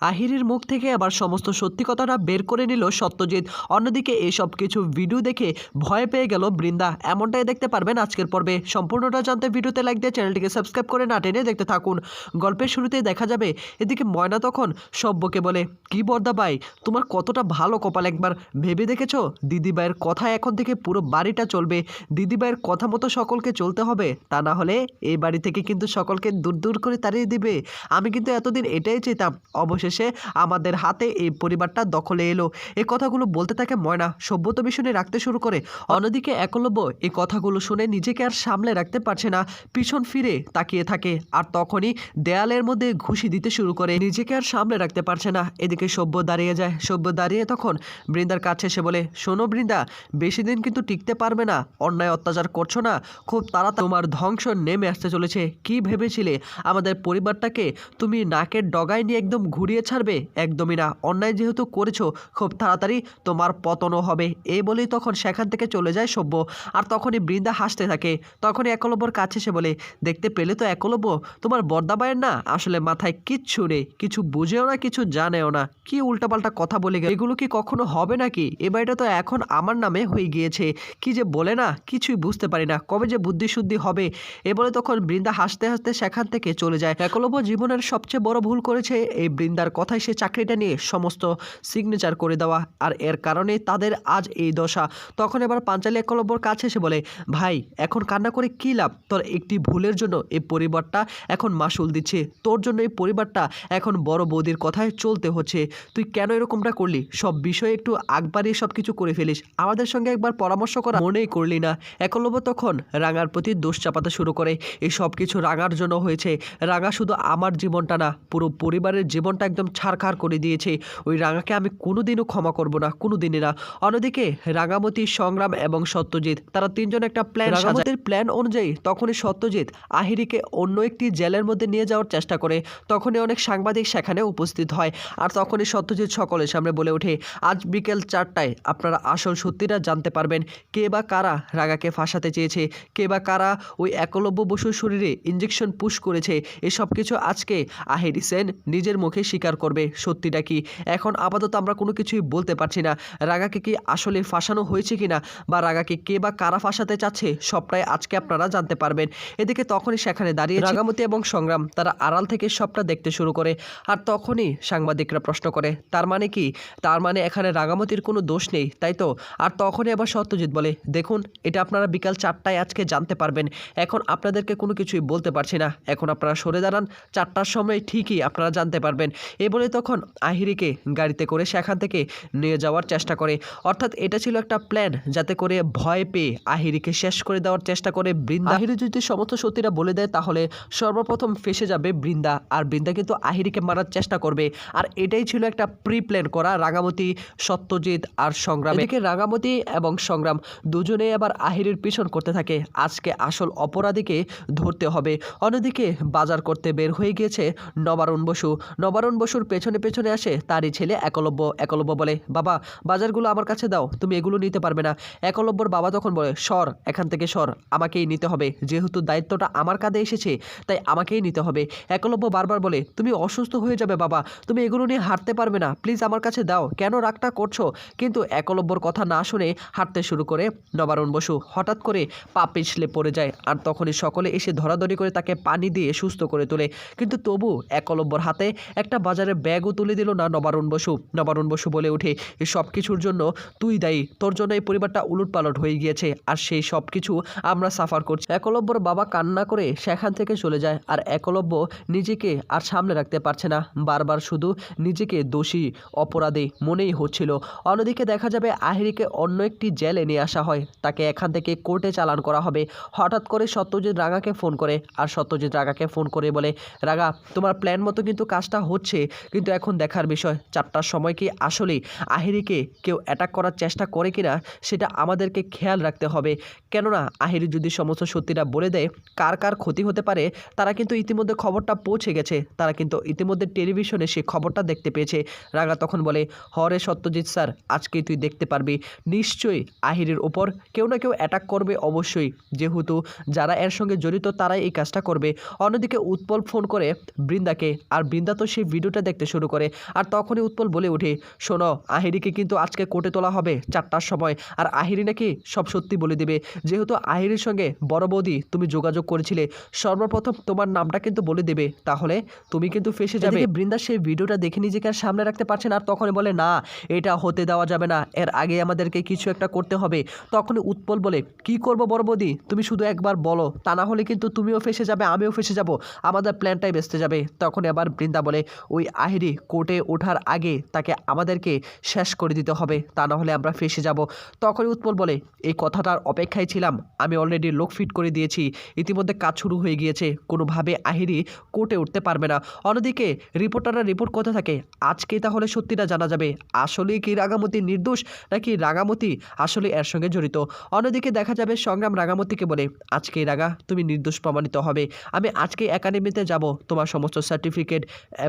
আহিরের মুখ থেকে আবার সমস্ত সত্যি কথাটা বের করে নিল সত্যজিৎ। অন্যদিকে এসব কিছু ভিডিও দেখে ভয় পেয়ে গেল বৃন্দা। এমনটাই দেখতে পারবেন আজকের পর্বে। সম্পূর্ণটা জানতে ভিডিওতে লাইক দিয়ে চ্যানেলটিকে সাবস্ক্রাইব করে না টেনে দেখতে থাকুন। গল্পের শুরুতেই দেখা যাবে, এদিকে ময়না তখন সব্যকে বলে, কি বর্দা ভাই, তোমার কতটা ভালো কপাল একবার। ভেবে দেখেছ? দিদিভাইয়ের কথা এখন থেকে পুরো বাড়িটা চলবে। দিদিভাইয়ের কথা মতো সকলকে চলতে হবে। তা না হলে এই বাড়ি থেকে কিন্তু সকলকে দূর দূর করে তাড়িয়ে দিবে। আমি কিন্তু এতদিন এটাই চেতাম অবশেষে আমাদের হাতে এই পরিবারটা দখলে এলো। এই কথাগুলো বলতে থাকে ময়না। সভ্যত মিশনে রাখতে শুরু করে। অন্যদিকে একলব্য এই কথাগুলো শুনে নিজেকে আর সামলে রাখতে পারছে না। পিছন ফিরে তাকিয়ে থাকে। আর তখনই দেয়ালের মধ্যে ঘুষি দিতে শুরু করে। নিজেকে আর সামলে রাখতে পারছে না। এদিকে সভ্য দাঁড়িয়ে যায়। সভ্য দাঁড়িয়ে তখন বৃন্দার কাছে এসে বলে, শোনো বৃন্দা, বেশি দিন কিন্তু টিকতে পারবে না। অন্যায় অত্যাচার করছ না। খুব তাড়া তোমার ধ্বংস নেমে আসতে চলেছে। কি ভেবেছিলে? আমাদের পরিবারটাকে তুমি নাকের ডগায় নিয়ে একদম ঘুরিয়ে ছাড়বে। একদমই না। অন্যায় যেহেতু করেছ, খুব তাড়াতাড়ি তোমার পতনও হবে। এই বলেই তখন সেখান থেকে চলে যায় সভ্য আর তখনই বৃন্দা হাসতে থাকে। তখনই একলব্যর কাছে এসে বলে, দেখতে পেলে তো একলব্য? তোমার বর্দাবায়ের না? আসলে মাথায় কিচ্ছু নেই। কিছু বুঝেও না, কিছু জানেও না। কি উল্টাপাল্টা কথা বলে গেল? এগুলো কি কখনো হবে নাকি? এ বাড়িটা তো এখন আমার নামে হয়ে গিয়েছে। কি যে বলে না? কিছুই বুঝতে পারি না। কবে যে বুদ্ধি শুদ্ধি হবে? এ বলে তখন বৃন্দা হাসতে হাসতে সেখান থেকে চলে যায়। একলব্য জীবনের সবচেয়ে বড় ভুল করেছে এই বৃন্দার কথায় সে চাকরিটা নিয়ে সমস্ত সিগনেচার করে দেওয়া আর এর কারণে তাদের আজ এই দশা। তখন এবার পাঞ্চালী একলব্যর কাছে এসে বলে, ভাই, এখন কান্না করে কী লাভ? তোর একটি ভুলের জন্য এই পরিবারটা এখন মাসুল দিচ্ছে। তোর জন্য এই পরিবারটা এখন বড় বৌদির কথায় চলতে হচ্ছে। তুই কেন এরকমটা করলি? সব বিষয়ে একটু আগ বাড়িয়ে সব কিছু করে ফেলিস। আমাদের সঙ্গে একবার পরামর্শ করা মনেই করলি না। একলব্য তখন রাঙার প্রতি দোষ চাপাতে শুরু করে। এই সব কিছু রাঙার জন্য হয়েছে। রাঙা শুধু আমার জীবনটা না, পুরো পরিবারের জীবনটা একদম ছাড়খাড় করে দিয়েছে। ওই রাঙাকে আমি কোনোদিনও ক্ষমা করব না, কোনোদিনই না। অন্যদিকে রাঙামতি, সংগ্রাম এবং সত্যজিৎ, তারা তিনজন একটা প্ল্যান রাঙামতির প্ল্যান অনুযায়ী তখনই সত্যজিৎ আহিরিকে অন্য একটি জেলের মধ্যে নিয়ে যাওয়ার চেষ্টা করে। তখনই অনেক সাংবাদিক সেখানে উপস্থিত হয় আর তখনই সত্যজিৎ সকলের সামনে বলে ওঠে, আজ বিকেল চারটায় আপনারা আসল সত্যিটা জানতে পারবেন। কে বা কারা রাগাকে ফাঁসাতে চেয়েছে? কে বা কারা ওই একলব্য বসুর শরীরে ইঞ্জেকশন পুশ করেছে? এসব কিছু আজকে আহিরি সেন নিজের মুখে স্বীকার করবে, সত্যিটা কি? এখন আপাতত আমরা কোনো কিছুই বলতে পারছি না। রাগাকে কি আসলে ফাঁসানো হয়েছে কিনা বা রাগাকে কে বা কারা ফাঁসাতে চাচ্ছে, সবটাই আজকে আপনারা জানতে পারবেন। এদিকে তখনই সেখানে দাঁড়িয়ে রাগামতি এবং সংগ্রাম। তারা আড়াল থেকে সবটা দেখতে শুরু করে আর তখনই সাংবাদিকরা প্রশ্ন করে, তার মানে কি? তার মানে এখানে রাগামতির কোনো দোষ নেই, তাই তো? আর তখনই আবার সত্যজিৎ বলে, দেখুন, এটা আপনারা বিকাল চারটায় আজকে জানতে পারবেন। এখন আপনাদেরকে কোনো কিছুই বলতে পারছি না। এখন আপনারা সরে দাঁড়ান, চারটার সময় ঠিকই আপনারা জানতে পারবেন। এ বলে তখন আহিরিকে গাড়িতে করে সেখান থেকে নিয়ে যাওয়ার চেষ্টা করে। অর্থাৎ এটা ছিল একটা প্ল্যান যাতে করে ভয় পেয়ে আহিরিকে শেষ করে দেওয়ার চেষ্টা করে বৃন্দা। আহিরি যদি সমস্ত সত্যিটা বলে দেয়, তাহলে সর্বপ্রথম ফেসে যাবে বৃন্দা। আর বৃন্দা কিন্তু আহিরিকে মারার চেষ্টা করবে। আর এটাই ছিল একটা প্রি প্ল্যান করা রাঙামতি, সত্যজিৎ আর সংগ্রাম। এদিকে রাঙামতি এবং সংগ্রাম দুজনে আবার আহিরির পিছন করতে থাকে। আজকে আসল অপরাধীকে ধরতে হবে। অন্যদিকে বাজার করতে বের হয়ে গিয়েছে নবারুণ বসু। নবারুণ বসুর পেছনে পেছনে আসে, তারই ছেলে একলব্য একলব্য বলে, বাবা, বাজারগুলো আমার কাছে দাও, তুমি এগুলো নিতে পারবে না। একলব্যর বাবা তখন বলে, সর, এখান থেকে সর, আমাকেই নিতে হবে, যেহেতু দায়িত্বটা আমার কাঁধে এসেছে, তাই আমাকেই নিতে হবে। একলব্য বারবার বলে, তুমি অসুস্থ হয়ে যাবে, বাবা, তুমি এগুলো নিয়ে হাঁটতে পারবে না, প্লিজ আমার কাছে দাও, কেন রাগটা করছ? কিন্তু একলব্যর কথা না শুনে হাঁটতে শুরু করে নবারুণ বসু, হঠাৎ করে পা পিছলে পড়ে যায়, আর তখনই সকলে এসে ধরাধরি করে তাকে পানি দিয়ে সুস্থ করে তোলে। কিন্তু তবু একলব্যর হাতে একটা বাজারের ব্যাগও তুলে দিল না নবারুণ বসু। নবারুণ বসু বলে ওঠে সব কিছুর জন্য তুই দায়ী। তোর জন্য এই পরিবারটা উলট পালট হয়ে গিয়েছে। আর সেই সব কিছু আমরা সাফার করছি। একলব্যর বাবা কান্না করে সেখান থেকে চলে যায়। আর একলব্য নিজেকে আর সামলে রাখতে পারছে না। বারবার শুধু নিজেকে দোষী, অপরাধী মনেই হচ্ছিল। অন্যদিকে দেখা যাবে আহিরিকে অন্য একটি জেলে নিয়ে আসা হয়। তাকে এখান থেকে কোর্টে চালান করা হবে। হঠাৎ করে সত্যজিৎ রাগাকে ফোন করে। আর সত্যজিৎ রাগাকে ফোন করে বলে রাগা তোমার প্ল্যান মতো কিন্তু কাজটা হচ্ছে। কিন্তু এখন দেখার বিষয়, চারটার সময় কি আসলেই আহিরিকে কেউ অ্যাটাক করার চেষ্টা করে কিনা, সেটা আমাদেরকে খেয়াল রাখতে হবে। কেননা, আহিরি যদি সমস্ত সত্যিটা বলে দেয়, কার কার ক্ষতি হতে পারে, তারা কিন্তু ইতিমধ্যে খবরটা পৌঁছে গেছে। তারা কিন্তু ইতিমধ্যে টেলিভিশনে সে খবরটা দেখতে পেয়েছে। রাগা তখন বলে, হরে সত্যজিৎ স্যার, আজকেই তুই দেখতে পারবি। নিশ্চয়ই আহিরের ওপর কেউ না কেউ অ্যাটাক করবে অবশ্যই। যেহেতু যারা এর সঙ্গে জড়িত, তারাই এই কাজটা করবে। অন্যদিকে উৎপল ফোন করে বৃন্দাকে। আর বৃন্দা তো সেই ভিডিও ভিডিওটা দেখতে শুরু করে। আর তখনই উৎপল বলে ওঠে, শোনো, আহিরিকে কিন্তু আজকে কোর্টে তোলা হবে চারটার সময়। আর আহিরি নাকি সব সত্যি বলে দেবে। যেহেতু আহিরির সঙ্গে বড় বৌদি তুমি যোগাযোগ করেছিলে, সর্বপ্রথম তোমার নামটা কিন্তু বলে দেবে। তাহলে তুমি কিন্তু ফেসে যাবে। বৃন্দা সেই ভিডিওটা দেখে নিজেকে আর সামনে রাখতে পারছে না। আর তখনই বলে, না, এটা হতে দেওয়া যাবে না। এর আগে আমাদেরকে কিছু একটা করতে হবে। তখনই উৎপল বলে, কি করব বড় বৌদি? তুমি শুধু একবার বলো। তা না হলে কিন্তু তুমিও ফেসে যাবে, আমিও ফেসে যাব। আমাদের প্ল্যানটাই বেসতে যাবে। তখন আবার বৃন্দা বলে ওই আহিরি কোর্টে ওঠার আগে তাকে আমাদেরকে শেষ করে দিতে হবে, তা না হলে আমরা ফেসে যাব। তখনই উৎপল বলে, এই কথাটার অপেক্ষায় ছিলাম। আমি অলরেডি লোক ফিট করে দিয়েছি। ইতিমধ্যে কাজ শুরু হয়ে গিয়েছে। কোনোভাবে আহিরি কোর্টে উঠতে পারবে না। অন্যদিকে রিপোর্টাররা রিপোর্ট করতে থাকে আজকেই তাহলে সত্যিটা জানা যাবে। আসলে কি রাগামতি নির্দোষ, নাকি রাগামতি আসলে এর সঙ্গে জড়িত? অন্যদিকে দেখা যাবে সংগ্রাম রাগামতিকে বলে আজকেই রাগা তুমি নির্দোষ প্রমাণিত হবে। আমি আজকে একাডেমিতে যাব। তোমার সমস্ত সার্টিফিকেট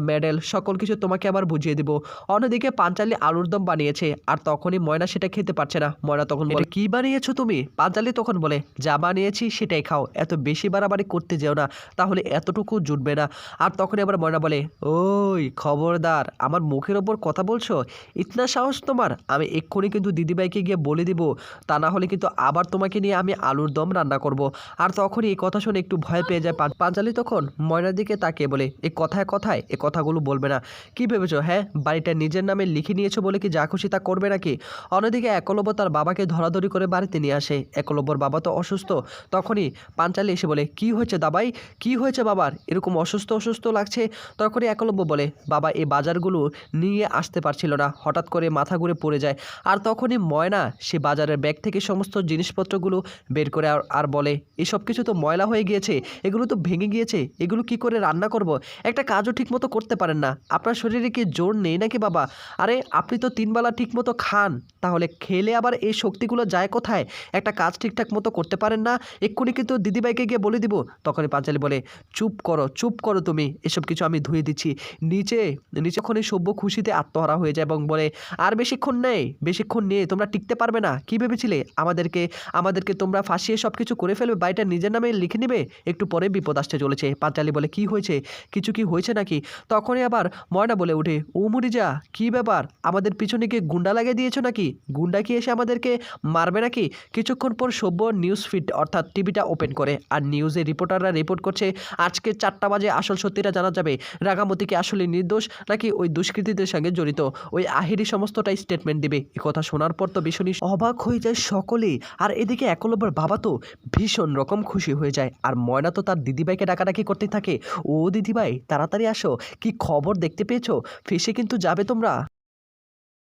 মেডেল সকল কিছু তোমাকে আবার বুঝিয়ে দেবো। অন্যদিকে পাঞ্চালি আলুর দম বানিয়েছে আর তখনই ময়না সেটা খেতে পারছে না। ময়না তখন বলে কি বানিয়েছো তুমি? পাঞ্চালি তখন বলে যা বানিয়েছি সেটাই খাও। এত বেশি বাড়াবাড়ি করতে যেও না তাহলে এতটুকু জুটবে না। আর তখনই আবার ময়না বলে ওই খবরদার আমার মুখের ওপর কথা বলছো? ইতনা সাহস তোমার? আমি এক্ষুনি কিন্তু দিদিভাইকে গিয়ে বলে দিব তা না হলে কিন্তু আবার তোমাকে নিয়ে আমি আলুর দম রান্না করব। আর তখনই এই কথা শুনে একটু ভয় পেয়ে যায় পাঞ্চালি তখন ময়নার দিকে তাকিয়ে বলে এ কথায় কথায় এ কথাগুলো বলবে না। কি ভেবেছো হ্যাঁ? বাড়িটা নিজের নামে লিখে নিয়েছো বলে কি যা খুশি তা করবে নাকি? অন্যদিকে একলব্য তার বাবাকে ধরাধরি করে বাড়িতে নিয়ে আসে। একলব্যর বাবা তো অসুস্থ। তখনই পাঞ্চালি এসে বলে, কি হয়েছে দাবাই? কি হয়েছে বাবার? এরকম অসুস্থ অসুস্থ লাগছে? তখনই একলব্য বলে, বাবা এই বাজারগুলো নিয়ে আসতে পারছিল না। হঠাৎ করে মাথা ঘুরে পড়ে যায়। আর তখনই ময়না সে বাজারের ব্যাগ থেকে সমস্ত জিনিসপত্রগুলো বের করে আর বলে, এসব কিছু তো ময়লা হয়ে গিয়েছে। এগুলো তো ভেঙে গিয়েছে। এগুলো কি করে রান্না করব? একটা কাজও ঠিকমতো করতে পারেন না। আপনার শরীরে কি জোর নেই নাকি বাবা? আরে, আপনি তো তিনবেলা ঠিকমতো খান। তাহলে খেলে আবার এই শক্তিগুলো যায় কোথায়? একটা কাজ ঠিকঠাক মতো করতে পারেন না? এক্ষুনি কিন্তু দিদিভাইকে গিয়ে বলে দিব। তখনই পাঁচালি বলে, চুপ করো চুপ করো তুমি। এসব কিছু আমি ধুয়ে দিচ্ছি। নিচে, নিচেক্ষণে সভ্য খুশিতে আত্মহারা হয়ে যায় এবং বলে, আর বেশিক্ষণ নেই, বেশিক্ষণ নিয়ে তোমরা টিকতে পারবে না। কি ভেবেছিলে? আমাদেরকে আমাদেরকে তোমরা ফাঁসিয়ে সব কিছু করে ফেলবে, বাড়িটা নিজের নামে লিখে নেবে? একটু পরে বিপদ আসতে চলেছে। পাঁচালি বলে, কি হয়েছে? কিছু কি হয়েছে নাকি? তখনই আবার ময়না বলে ওঠে, ও মুরিজা কি ব্যাপার? আমাদের পিছনে কি গুন্ডা লাগিয়ে দিয়েছ নাকি? গুন্ডা কি এসে আমাদেরকে মারবে নাকি? কিছুক্ষণ পর সভ্য নিউজ ফিড অর্থাৎ টিভিটা ওপেন করে আর নিউজে রিপোর্টাররা রিপোর্ট করছে, আজকে চারটা বাজে, আসল সত্যিটা জানা যাবে। রাগামতি কি আসলে নির্দোষ নাকি ওই দুষ্কৃতীদের সঙ্গে জড়িত? ওই আহিরি সমস্তটাই স্টেটমেন্ট দিবে। কথা শোনার পর তো ভীষণই অবাক হয়ে যায় সকলেই। আর এদিকে একলব্যর বাবা তো ভীষণ রকম খুশি হয়ে যায়। আর ময়না তো তার দিদিভাইকে ডাকাডাকি করতে থাকে। ও দিদিভাই, তাড়াতাড়ি আসো। কি খবর দেখতে পেয়েছ? ফেসে কিন্তু যাবে তোমরা।